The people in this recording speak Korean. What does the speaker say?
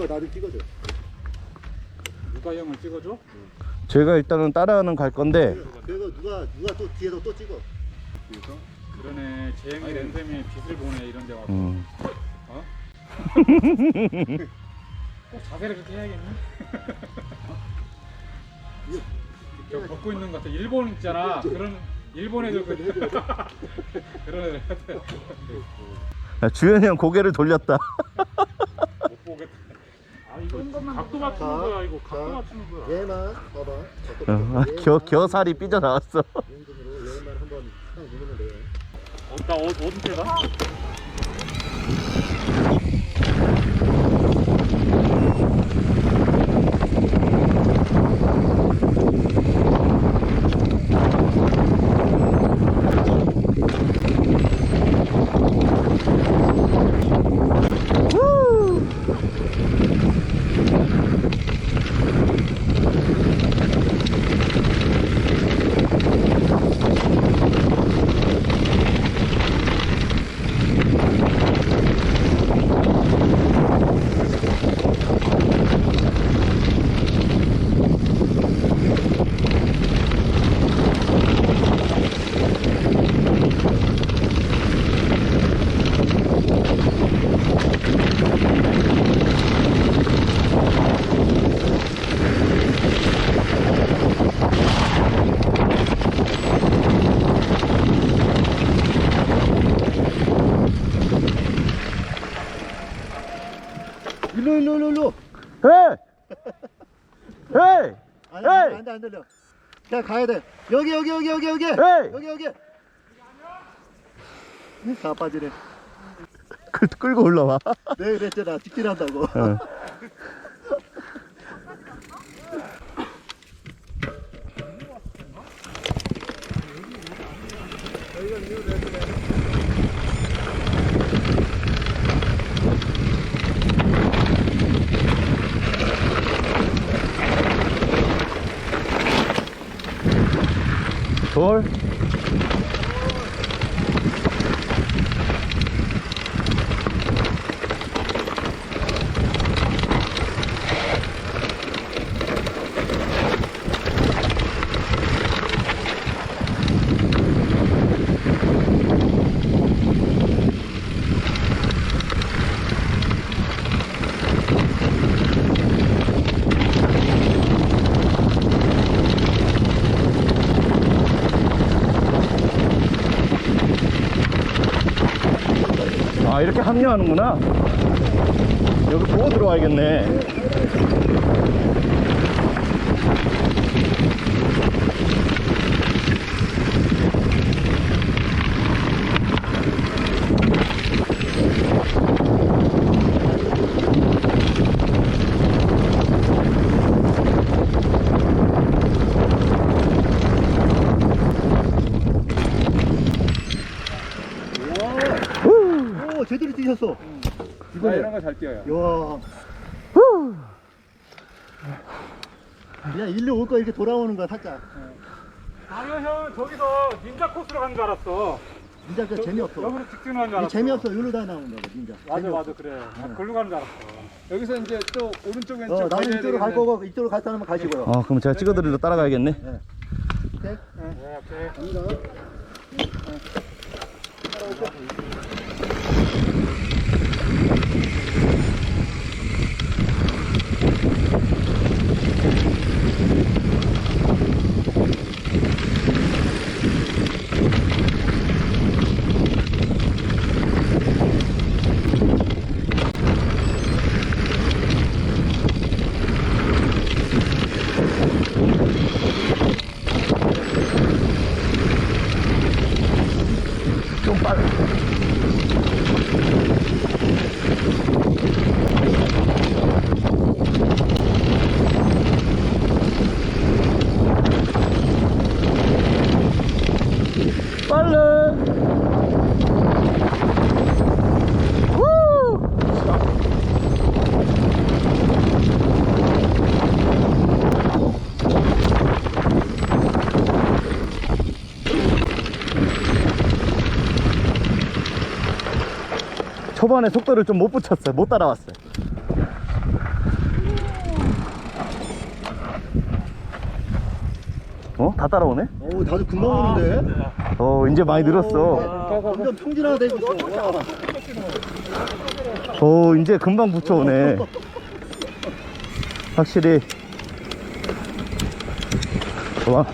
누가 나를 찍어줘. 누가 형을 찍어줘? 제가 일단은 따라는 갈 건데 그래서 누가 누가 또 뒤에서 또 찍어. 그래서 그러네 재영이 랜섬이 빛을 보네 이런 데 와서 음. 어? 꼭 자세를 그렇게 해야겠니? 저 벗고 있는 것 같아 일본 있잖아 그런 일본 애들 그 그런 애들 같아 야, 주현이 형 고개를 돌렸다 못 보겠다 아 이거 각도 맞추는 자, 거야 이거 각도 자, 맞추는 거야 얘만 봐봐. 어, 겨, 겨살이 삐져나왔어 왼손으로 얘만 한번 딱 누르면 돼. 어, 나 어, 어디 때가? 일로 일로 일로 일로. 헤이! 헤이! 에이! 안돼 안 들려. 그냥 가야 돼. 여기 여기 여기 여기 여기. 에이! 여기 여기. 다 빠지네. 끌, 끌고 올라와 내가 그랬잖아 직진한다고. 어. 돌 아 이렇게 합류하는구나. 여기 보고 들어와야겠네 오 제대로 뛰셨어. 나 이런 거 잘 뛰어요 야. 그냥 일로 올 거 이렇게 돌아오는 거야 살짝. 아니야 형 저기서 닌자 코스로 간 줄 알았어 진짜 그 재미없어. 여기서 직진하는 줄 이게 알았어 재미없어. 여기로 다 나오는 거야 진짜. 맞아 재미없어. 맞아 그래 나 걸로 가는 줄 알았어 여기서 이제 또 오른쪽 왼쪽 어, 나는 이쪽으로 갈 거고 이쪽으로 갈 사람은 가시고요. 어 그럼 제가 찍어드리러 따라가야겠네 오케이. 네, 오케이 초반에 속도를 좀 못 붙였어요. 못 따라왔어요. 어? 다 따라오네? 오 다들 금방 오는데? 어 이제 많이 늘었어. 어, 점점 평진화 되고 있어. 와. 어 이제 금방 붙여오네. 확실히. 좋아